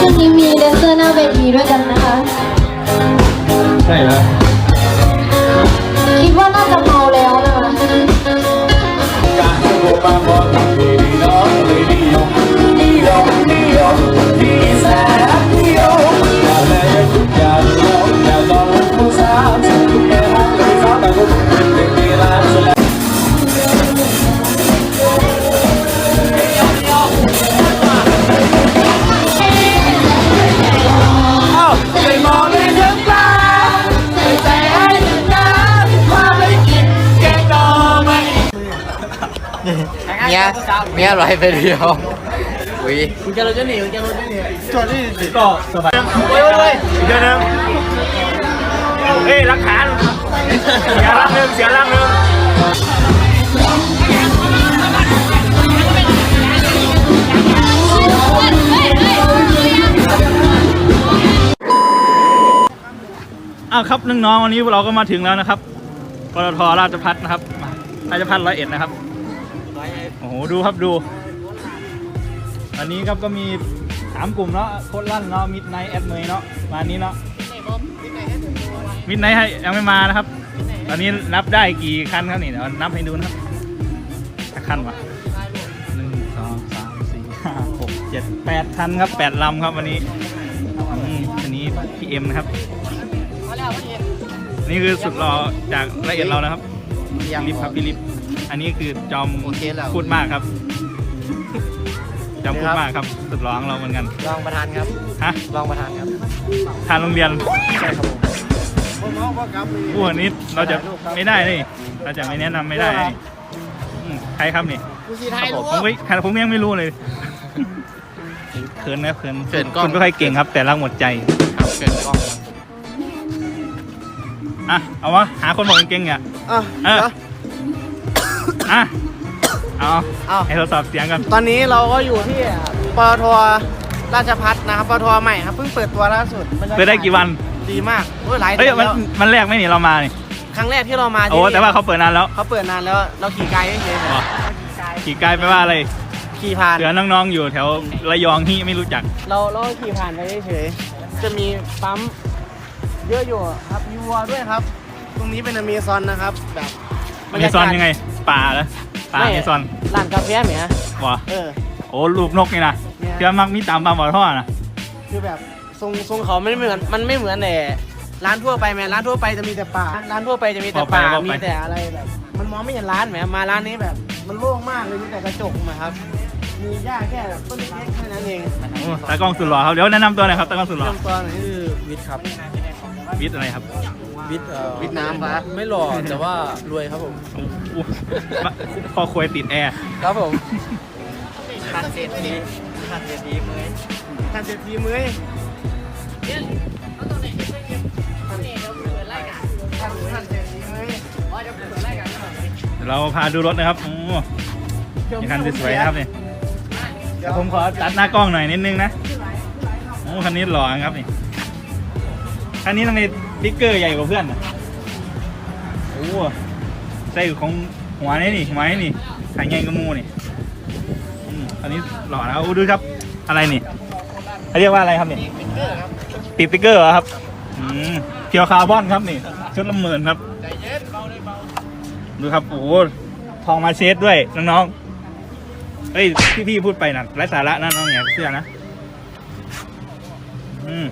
ชุดนี้มีแดนเซอร์หน้าเวทีด้วยกันนะคะ ใช่เหรอคิดว่าน่าจะเมาแล้วนะคะ การที่ผมมาบอกดี มียเมียลอยไปเดียวอุ้ยก็สบายเดี๋ยวนึงเอ้ยหลักฐานเสียรังหนึ่งเสียรังหนึ่งอ้าวครับน้องๆวันนี้เราก็มาถึงแล้วนะครับปตทราชพัฒนะครับราชพัฒร้อยเอ็ดนะครับ ดูครับดู อันนี้ครับก็มีสามกลุ่มเนาะโคตรลั่นเนาะมิดไนท์แอดเมย์เนาะมานี้เนาะมิดไนท์ให้ยังไม่มานะครับ ตอนนี้นับได้กี่คันครับนี่เดี๋ยวนับให้ดูนะครับสักคันวะหนึ่งสองสามสี่ห้าหกเจ็ดแปดคันครับแปดลำครับวันนี้อืมอันนี้พี่เอ็มนะครับนี่คือสุดหล่อจากละเอียดเรานะครับพี่ลิฟครับพี่ลิฟ อันนี้คือจอมโอเคแล้ว พูดมากครับจำพูดมากครับ สุดร้องเราเหมือนกัน รองประธานครับ ฮะ รองประธานครับทานโรงเรียนใช่ครับผมผู้นี้เราจะไม่ได้นี่ เราจะไม่แนะนำไม่ได้นี่อืมใครครับนี่ กูสีไทยรู้ผมไม่ผมยังไม่รู้เลย เขินนะเขินเขินกล้อง คุณไม่ค่อยเก่งครับ แต่รักหมดใจ ครับเกินกล้องครับอะ เอาวะ หาคนบอกเก่งๆอะ อะเออเดี๋ยว อะ เอาเอา ให้ทดสอบเสียงกันตอนนี้เราก็อยู่ที่ปตทราชพัฒนะครับปตทใหม่ครับเพิ่งเปิดตัวล่าสุดบรรยากาศเปิดได้กี่วัน ดีมากโอ้ยหลายเฮ้ยเดือนมัน แล้วมันแรกไหม่นี่เรามานี่ครั้งแรกที่เรามาที่โอ้ นี่แต่ว่าเขาเปิดนานแล้ว เขาเปิดนานแล้วเราขี่ไกลเฉยอ๋อขี่ไกลไปว่าอะไรๆขี่ผ่านเผื่อน้องๆอยู่แถวระยองที่ไม่รู้จัก เราเราขี่ผ่านไปเฉยๆจะมีปั๊มเยอะอยู่ครับมีวัวด้วยครับ ตรงนี้เป็นอเมซอนนะครับแบบอเมซอนยังไง ป่าเหรอป่าอเมซอนร้านกาแฟเหมียวะเออ โอ้รูปนกนี่นะเนี่ย เชื่อมักมีตามบางบ่อท่อนะคือแบบทรงทรงเขาไม่เหมือนมันไม่เหมือนแต่ร้านทั่วไปแม่ร้านทั่วไปจะมีแต่ป่าร้านทั่วไปจะมีแต่ป่ามีแต่อะไรแบบ มันมองไม่เห็นร้านแหมมาร้านนี้แบบ มันโล่งมากเลยมีแต่กระจกมาครับ มีหญ้าแค่แบบต้นเล็กๆแค่นั้นเองโอ้ตากล้องสุดหล่อครับเดี๋ยวแนะนำตัวหน่อยครับตากล้องสุดหล่อเริ่มต้นคือวิทย์ครับ วิทย์อะไรครับ วิทย์วิทย์น้ำปะ ไม่หล่อแต่ว่ารวยครับผมโอ้โหมาคอควยติดแอร์ ครับผมขาดเศษทีขาดเศษทีมือทำเศรษฐีมือทำทำเศรษฐีมือเดี๋ยวเราพาดูรถนะครับโอ้มีคันสวยๆนะครับนี่เดี๋ยวผมขอตัดหน้ากล้องหน่อยนิดนึงนะโอ้คันนี้หล่อครับนี่คันนี้ทำไม ติ๊กเกอร์ใหญ่กว่าเพื่อนอะโอ้ใส่ของหัวนี่นี่หัวนี่นี่ขายใหญ่กว่ามูนี่อืมอันนี้หล่อนะโอ้ดูครับ อะไรนี่เขาเรียกว่าอะไรครับนี่ติดติ๊กเกอร์เหรอครับอืมเพียวคาร์บอนครับนี่ชุดละหมื่นครับดูครับโอ้โหทองมาเชสด้วยน้องๆเฮ้ยพี่ๆพูดไปนะไร้สาระนะน้องอย่าเชื่อนะอืม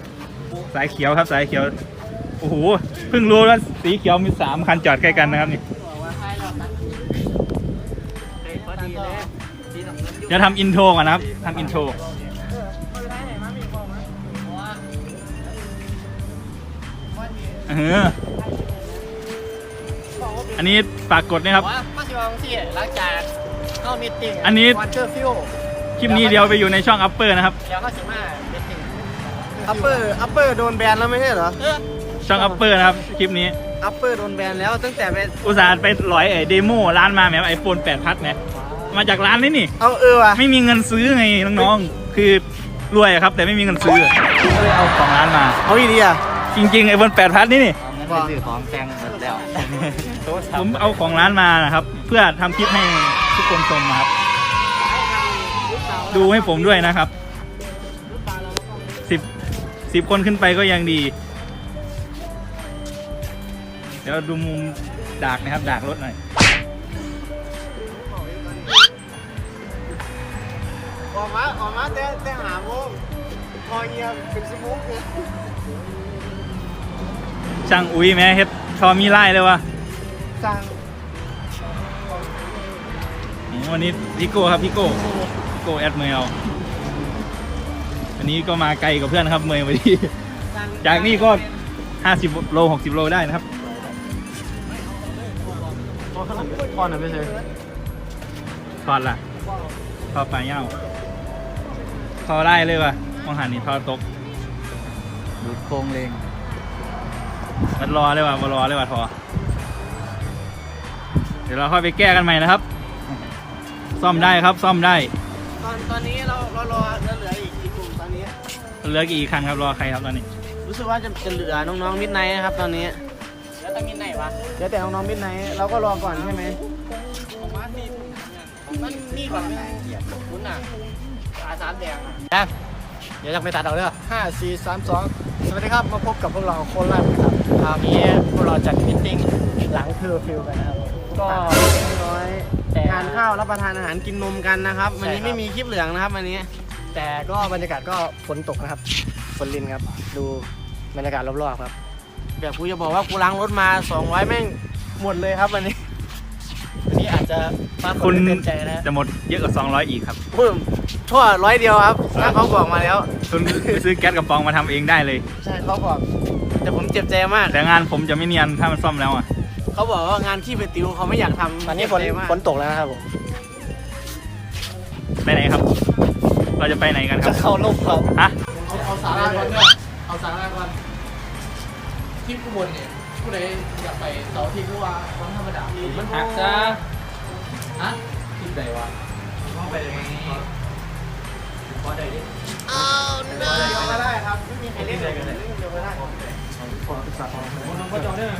สายเขียวครับสายเขียว โอ้โห เพิ่งรู้ว่าสีเขียวมีสามคันจอดใกล้กันนะครับนี่เดี๋ยวทำอินโทรก่อนนะครับทำอินโทรเอออันนี้ฝากกดนะครับว่ามาสิวางที่หลังจากเข้ามีติ้งอันนี้วันเชอร์ฟิวคลิปนี้เดียวไปอยู่ในช่องอัปเปอร์นะครับ เดี๋ยวก็สิมามีติ้งอัปเปอร์อัปเปอร์โดนแบนแล้วไม่ใช่เหรอ ช่องอัปเปอร์นะครับ คลิปนี้ อัปเปอร์โดนแบนแล้วตั้งแต่เป็นอุตส่าห์ไปหลอยไอ้เดโมร้านมาแหมไอโฟน8พัดเนี่ยมาจากร้านนี้นี่ เอาเออว่ะไม่มีเงินซื้อไงน้องๆ คือรวยอะครับ แต่ไม่มีเงินซื้อก็เลยเอาของร้านมา เอาอีดีอะจริงๆไอโฟน8พัดนี่นี่เอาเงินไปซื้อของแพงหมดแล้วผมเอาของร้านมานะครับ เพื่อทำคลิปให้ทุกคนชมนะครับ ดูให้ผมด้วยนะครับสิบสิบคนขึ้นไปก็ยังดีเดี๋ยวดูมุมดากนะครับดากรถหน่อยออกมาออกมาแต่แต่หาโมงพอเงียบเป็นสมุกเลยช่างอุ้ยแม่เฮ็ดทอมีไล่เลยวะสั่งอืมวันนี้พี่โก้ครับพี่โก้พี่โก้แอดเมลวันนี้ก็มาไกลกับเพื่อนครับเมย์วันนี้สั่งจากนี่ก็ 50 โล 60 โลได้นะครับ พอนาดนี้พอหน่อยไม่ใช่ทอดล่ะทอดปลาเย่าทอดได้เลยวะมองหันนี่ทอดตกดูดโครงเลงมันรอเลยวะมารอเลยวะทอเดี๋ยวเราค่อยไปแก้กันใหม่นะครับ ซ่อมได้ครับซ่อมได้ ตอนตอนนี้เราเรารอเหลืออีกกี่กลุ่มตอนนี้ เหลือกี่คันครับรอใครครับตอนนี้ รู้สึกว่าจะจะเหลือน้องๆมิดไนท์นะครับตอนนี้ วแต่มิดไนท์วะเดี๋ยวแต่น้องๆมิดไนท์เราก็รอก่อนใช่ไหมผมว่านี่ผมว่านี่ก่อนไม่ได้คุณอะอาสามแดงอะเดี๋ยวจะไปตัดเอาเด้อห้าสี่สามสองสวัสดีครับ มาพบกับพวกเราโคนราชครับคราวนี้พวกเราจัดมิทติ้งหลังเคอร์ฟิวกันนะครับ ก็น้อยทานข้าวรับประทานอาหารกินนมกันนะครับวันนี้ไม่มีคลิปเหลืองนะครับวันนี้ แต่ก็บรรยากาศก็ฝนตกนะครับ ฝนลินครับ ดูบรรยากาศรอบๆครับ แบบกูจะบอกว่ากูล้างรถมา 200 แม่งหมดเลยครับวันนี้ วันนี้อาจจะฟ้าฝคุนณไม่เต็มใจนะจะหมดเยอะกว่า200 อีกครับพูดชั่วร้อยเดียวครับถ้าเขาบอกมาแล้วคุณไปซื้อแก๊สกระป๋องมาทำเองได้เลย ใช่เขาบอก แต่ผมเจ็บใจมาก แต่งานผมจะไม่เนียนถ้ามันซ่อมแล้วอะเขาบอกว่างานขี้เป็นติวเขาไม่อยากทำตอนนี้ฝนเจ็บใจมากฝนตกแล้วนะครับผมไปไหนครับ เราจะไปไหนกันคจะรับเข้าลูกครับฮะเอาสาระก่อนเนี่ยเอาสาระก่อน ที่ผู้บนเนี่ยผู้ใดอยากไปเสาร์อาที่ผู้ว่าวันธรรมดามันหักจ้าฮะที่ไหนวะต้องไปยังไงพอได้ดิเดียวก็ได้ครับไม่มีใครเล่นเลยเล่นเดียวก็ได้ก็จองได้ไหม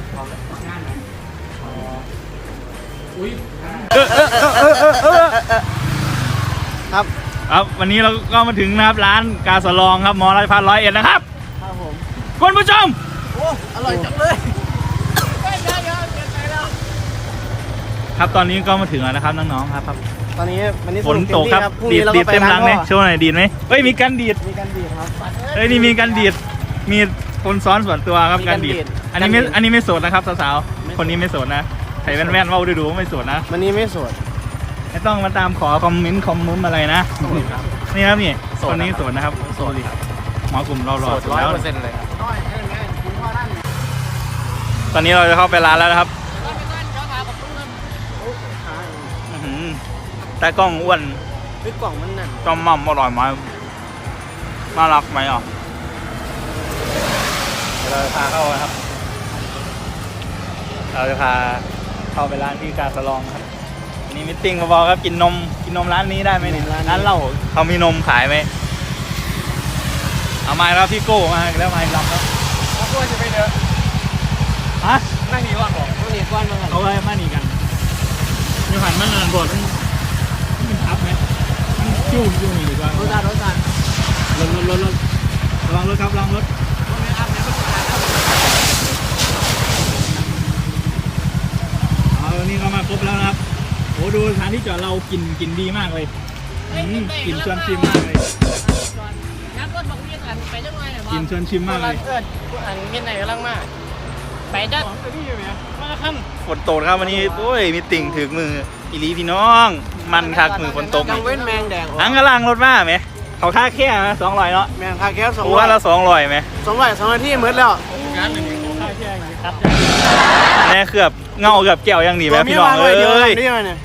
งานไหนอุ้ยครับครับวันนี้เราก็มาถึงนะครับร้านกาสลองครับมอราชพัฒร้อยเอ็ดนะครับ ครับผมคุณผู้ชม โอ้อร่อยจังเลยเฮ้ยเดี๋ยวเดี๋ยวเดี๋ยวไปแล้วครับตอนนี้ก็มาถึงแล้วนะครับน้องๆครับครับตอนนี้วันนี้ฝนตกครับพรุ่งดีนี้ดเราดีก็ดไปเต็มร้ารันงไหมพ่อโชว์หน่อยดีดไหมเฮ้ยมีการดีดมีการดีดครับเฮ้ยนี่มีการดีดมีคนซ้อนส่วนตัวครับมีกาการรดีดดีดอันนี้ไม่การดีดอันนี้ไม่โสดนะครับสาวไม่ๆโสดคนนี้ไม่โสดนะใส่แว่นๆเว่าดูๆว่าไม่โสดนะวันนี้ไม่สดไม่ต้องมาตามขอคอมเมนต์คอมมุมอะไรนะนี่ครับนี่โสดคนนี้นะครับโสดนะครับโสดครับหมอกลุ่มเราหล่อโสดสุดร้อยแล้วเปอร์เซ็นต์เลยครับ ตอนนี้เราจะเข้าไปร้านแล้วนะครับอื้อหือแต่กล้องอ้วนคือกล่องมันนั่นจอมม่ำอร่อยไหมน่ารักไหมอะเดี๋ยวเราจะพาเข้านะครับ เราจะพาเข้าไปร้านที่การสลองครับอันนี้มิทติ้งมาบอกครับกินนมกินนมร้านนี้ได้ไหมเนี่ยร้านเหล้าเขามีนมขายไหมเอามาแล้วพี่โก้มาแล้วมาอีกลำครับแล้วก็จะไปเด้อฮะ นั่งนี่ว่างบอกต้องเรียนก้อนมาก่อนเขาไว้มานี่กันมีหันมันนานบดมันมันทับไหมมันจู้จู้นี่ดีกว่ารถจัดรถจัดรถรถรถรถระวังรถครับระวังรถรถไม่อัพนะรถจัดครับเอาวันนี้ก็มาครบแล้วนะครับโอ้ดูสถานที่จอดเรากินกินดีมากเลยอืมกินชวนชิมมากเลยนักรถบอกมีกันไปจังเลยกินชวนชิมมากเลยเกิดอันมีไหนกำลังมา ไปจัดมาครับฝนตกครับวันนี้โอ้ยมีติ่งถึงมืออีหลีพี่น้อง มันคักมือฝนตกกังเว้นแมงแดงอังกะลังรถมาไหมเขาค่าแค่สองร้อยเนาะแมงคาแก้วสองกูร้อว่ายละสองร้อยไหมสองร้อยสองนาทีมืดแล้วแน่เกือบเงาเกือบแก้วยังหนีไหมตัวเมีพี่ยน้องว่าร้อยเดียวเอ้ยนี่มาเนี่ย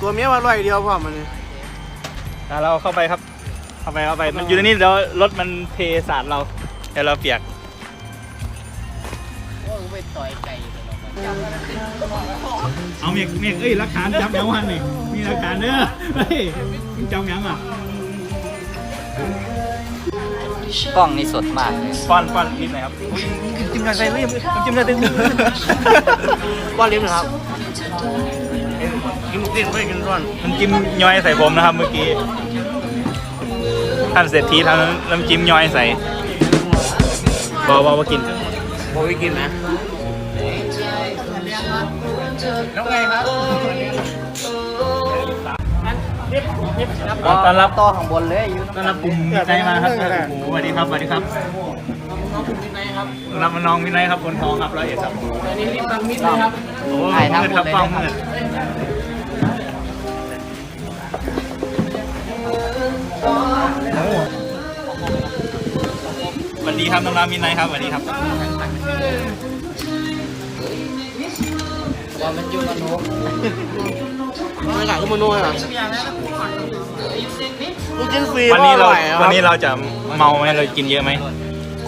ตัวเมียว่าร้อยเดียวพอมันเนี่ยแต่เราเข้าไปครับ เข้าไปเข้าไปมันอยู่ในนี้เดี๋ยวรถมันเทสาดเราเดี๋ยวเราเปียก ว่าไปต่อยไก่เอาเมียกเมียกเอ้ยรักฐานจับยังวันนี่มีรักฐานเด้อเฮ้ยมึงจำยังอะกล้องนี่สดมากเลยป้อนป้อนนิดหน่อยครับอุ๊ยจิ้มหน่อยใส่เฮ้ยจิ้มหน่อยตึงว่าลิ้มนะครับกินมุกดิ้นไม่กินร้อนมันจิ้มย้อยใส่ผมนะครับเมื่อกี้ท่านเศรษฐีทำน้ำจิ้มย้อยใส่บอบอบกินโบวิกินนะ ไงครับต้อนรับต่อข้างบนเลยอยู่ต้อนรับกลุ่มมิตรไนท์มาครับโอ้โหสวัสดีครับสวัสดีครับน้องคุณที่ไหนครับรับน้องมิตรไนท์ครับคนทองครับร้อยเอ็ดครับอันนี้รีบตังมิดเลยครับโอ้มืดครับกล้องมืดสวัสดีครับน้องรามมิตรไนท์ครับสวัสดีครับ ว่ามันอยู่กันโน้ไม่กล้าขึ้นมาโน้ยอะลูกชิ้นฟรีวันนี้เราก็ออยอะคบวันนี้เราจะเมาไหมเรากินเยอะไหม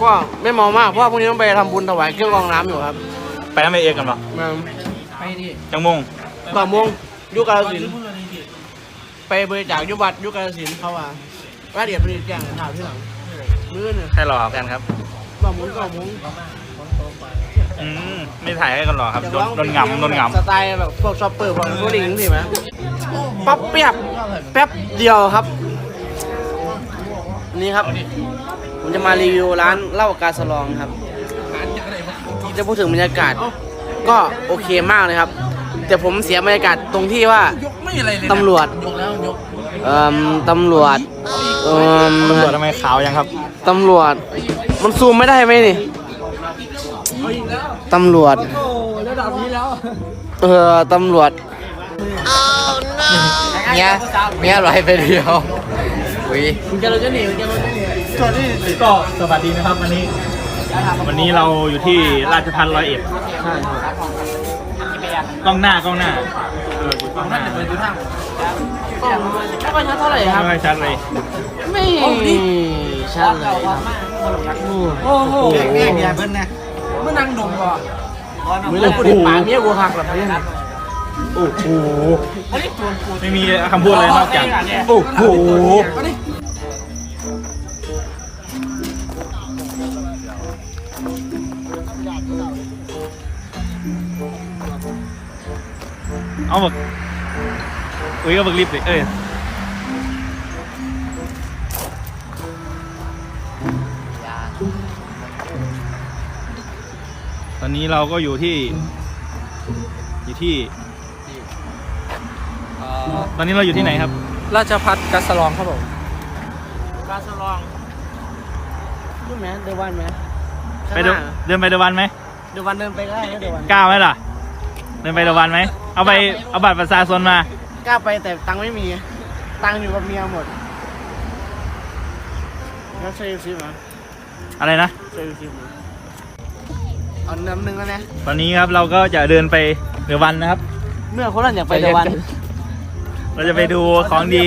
ก็ไม่เมามากเพราะว่าพรุ่งนี้ต้องไปทำบุญถวายเครื่องกรองน้ำอยู่ครับไปน้ำไปเอกกันปะมาจังมงก่อนมงยุคกาลสินธุ์ไปบริจาคยุบัตรยุคกาลสินธุ์เขาว่าว่าเดี๋ยวไปแจ้งข่าวที่หลังมื้อหนึ่งให้รอกันครับก่อนมุ้งก่อนมุ้ง อืมไม่ถ่ายให้กันหรอครับโดนโดนงำโดนงสไตล์แบบพวกชอปเปอร์พวกผู้หญิงสิไหมปั๊บเปียบแป๊บเดียวครับ นี่ครับ ผมจะมารีวิวร้านเหล้ากาสลองครับที่จะพูดถึงบรรยากาศ ก็โอเคมากเลยครับ แต่ผมเสียบรรยากาศตรงที่ว่าไม่อะไรเลยตำรวจยกแล้วยกเอ่อตำรวจเอ่อำตำรวจทำไมขาวยังครับ ตำรวจ มันซูมไม่ได้ไหมนี่ ตำรวจระดับนี้แล้วเออตำรวจเมียเมียลอยไปเดียวอุ้ยมึงจะเราจะหนีมึงจะเราจะหนีก็สวัสดีนะครับวันนี้ วันนี้เราอยู่ที่ราชพัฒร้อยเอ็ดใช่ครับกล้องหน้ากล้องหน้าเอออยู่กล้องหน้าเปิดดูทางไม่ค่อยชัดเท่าไหร่ครับไม่ค่อยชัดเลยไม่ชัดเลยครับโอ้โหโอ้โหเพิ่นนะเมื่อนั่งดมก่อนมือเลยกูเด็กปากเมียกูหักแบบนี้นะโอ้โหไม่มีคำพูดอะไรนอกจากโอ้โหเอาบักอุ้ยก็บักรีบเลยเอ้ย อนนี้เราก็อยู่ที่ อยู่ที่ตอนนี้เราอยู่ที่ไหนครับ ราชพัฒกัสลองครับผมกาสลองรู้ไหมเดวันไหมไปเดินเดินไปเดวันไหมเดวันเดินไปได้เดวันกล้าไหมล่ะ เดินไปเดวันไหม เอาไปเอาบัตรประชาชนมา กล้าไปแต่ตังค์ไม่มี ตังค์อยู่กับเมียหมดแล้วเซลซิมอะอะไรนะเซลซิมเอาน้ำหนึ่งแล้วนะตอนนี้ครับเราก็จะเดินไปเดวันนะครับ เมื่อคนนั้นอยากไปเดวัน เราจะไปดูของดี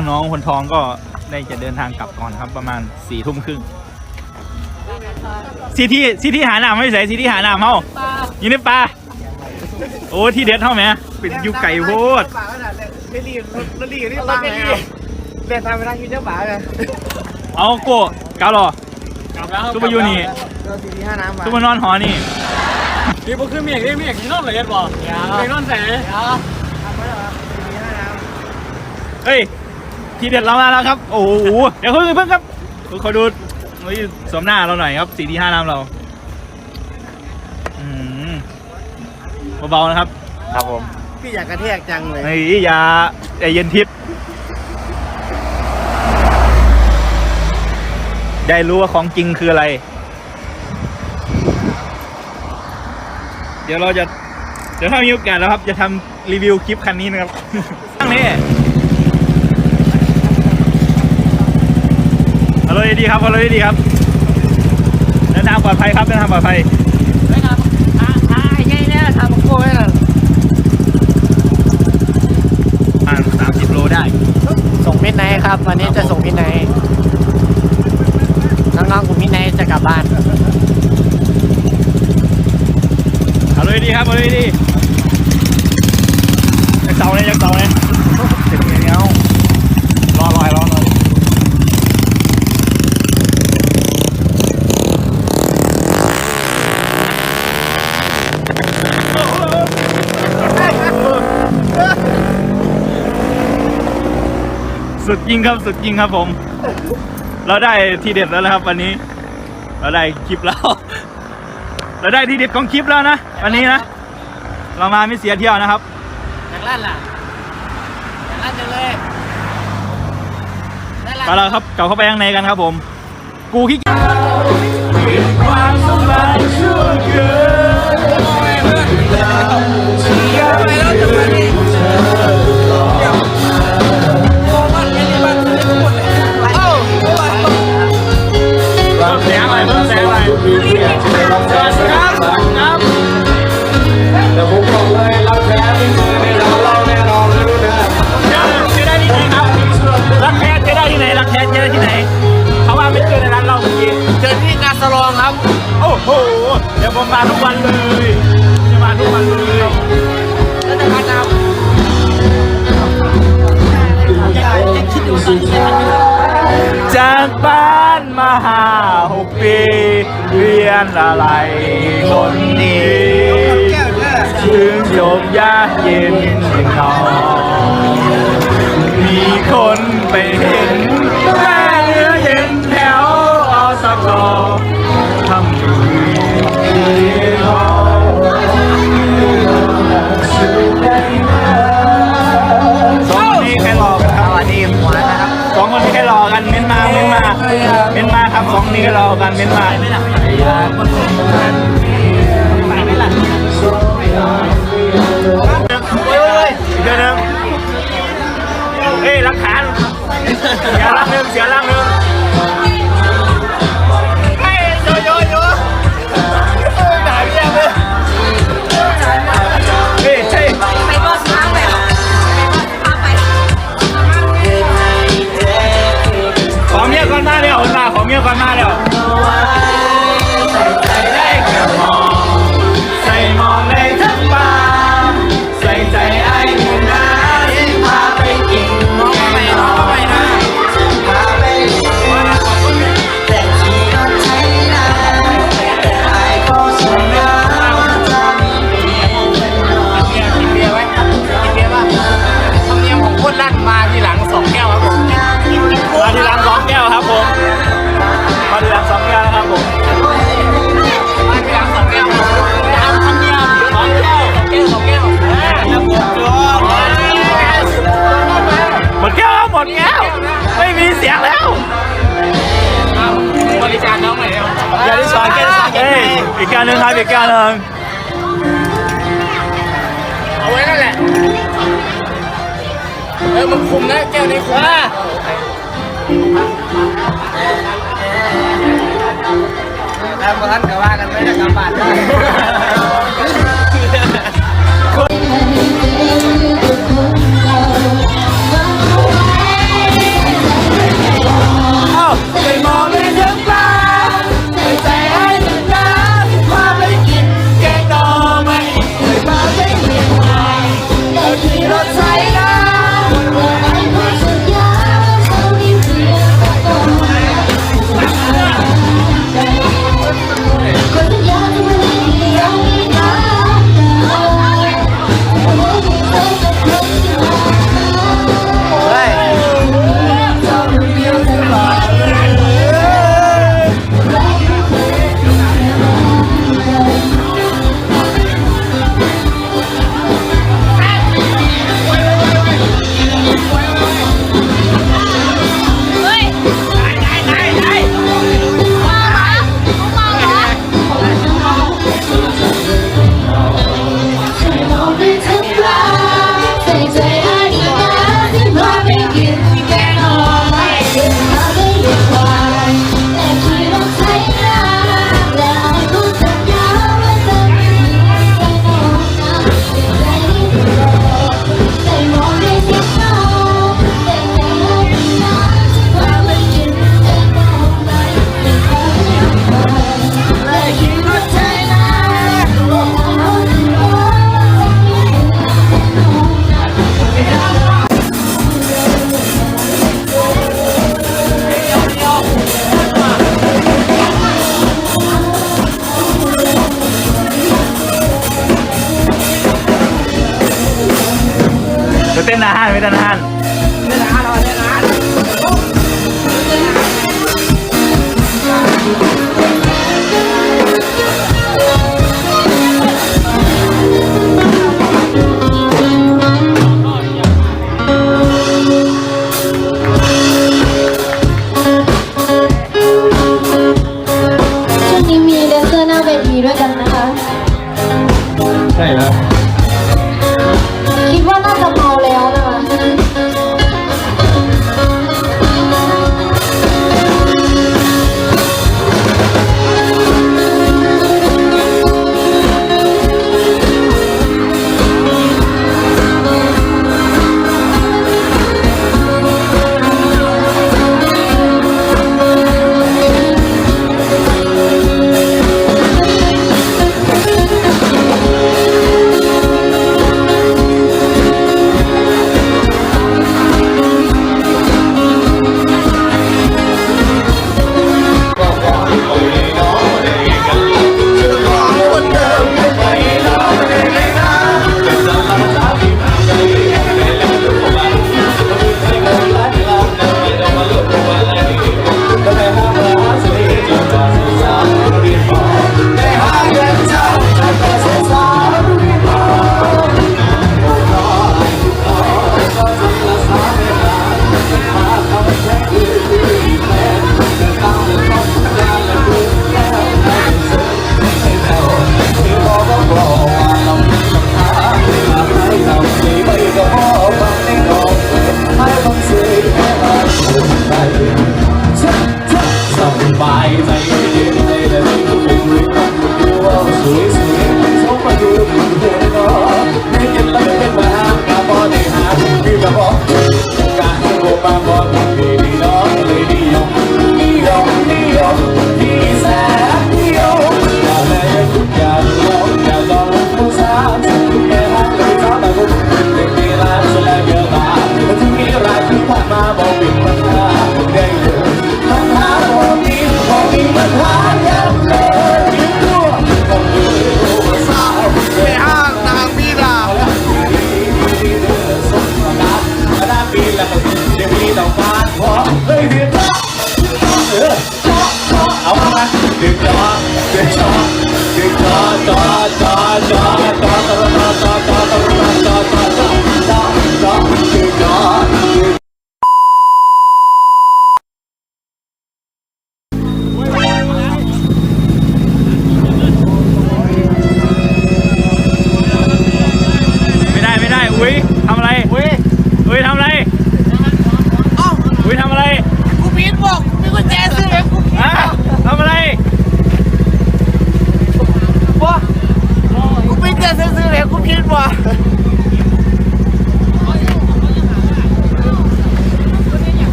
นี้น้องๆ คนทองก็ได้จะเดินทางกลับก่อนครับประมาณสี่ทุ่มครึ่งซีที่ซีที่หาหนามไม่ใส่ซีที่หาหนามเฮาอยู่ในป่าโอ้ที่เด็ดเท่าไหมเป็นอยูไก่โพดป่าขนาดเลยไม่รีบรถรีบรีบตามไงเปลี่ยนตามไปทางยูเจ้าป่าเลยเอาโก้กาหรอกลับแล้วซุปเปอร์ยูนี่โดนสี่ที่ห้าน้ำมาซุปเปอร์นอนหอนี่นี่พวกคือเมียกนี่เมียกที่นอนเลยยันบอกเมียกนอนแสงทำไว้เหรอสี่ที่ห้าน้ำเฮ้ย ทีเด็ดเรามาแล้วครับ โอ้โหเดี๋ยวเพิ่งเพิ่งครับขอดูเฮ้ยสวมหน้าเราหน่อยครับสี่ที่ห้าน้ำเราอืมเบาๆนะครับ ครับผม พี่อยากกระแทกจังเลยไอ้ยาใจเย็นทิพย์ได้รู้ว่าของจริงคืออะไร เดี๋ยวเราจะ เดี๋ยวถ้ามีโอกาสแล้วครับ จะทำรีวิวคลิปคันนี้นะครับข้างนี้ เอาเลยดีครับเอาเลยดีครับเดินทางปลอดภัยครับเดินทางปลอดภัยไม่ทำอ่าอ่าไอ้ไงเนี่ยทำโก้ไว้น่ะประมาณสามสิบโลได้ ส่งมิดไนท์ครับ วันนี้จะส่งมิดไนท์น้องๆกลุ่มมิดไนท์จะกลับบ้านเอาเลยดีครับเอาเลยดียักเสาเลยยักเสาเลยเจ็บเงี้ยวรอรอยรอ สุดจริงครับสุดจริงครับผม เราได้ทีเด็ดแล้วนะครับ วันนี้ เราได้คลิปแล้ว เราได้ทีเด็ดของคลิปแล้วนะวันนี้นะเรามาไม่เสียเที่ยวนะครับอย่างลั่นล่ะอย่างลั่นจังเลยได้ไปแล้วครับกลับเข้าไปข้างในกันครับผม กูขี้เกียจ จากบ้านมาหาหกปี เรียนอะไรคนนี้ถึงโยมยากเย็นอย่างนอนมีคนไปเห็น นี่ก็รอกันเม้นมาไม่หลับไปไม่หลับเฮ้ยอีเดือนหนึงเฮ้ยรักฐานเสียรักหนึ่งเสียรัก เสียงแล้วบริการน้องหน่อยได้ไหมแก้วที่สองแก้วที่สองเอ้ยอีกแก้วหนึงครับอีกแก้วหนึงเอาไว้นั่นแหละเออมันคุมนะแก้วนี้คุมนะแล้วพอท่านก็ว่ากันไม่ได้กลับบ้าน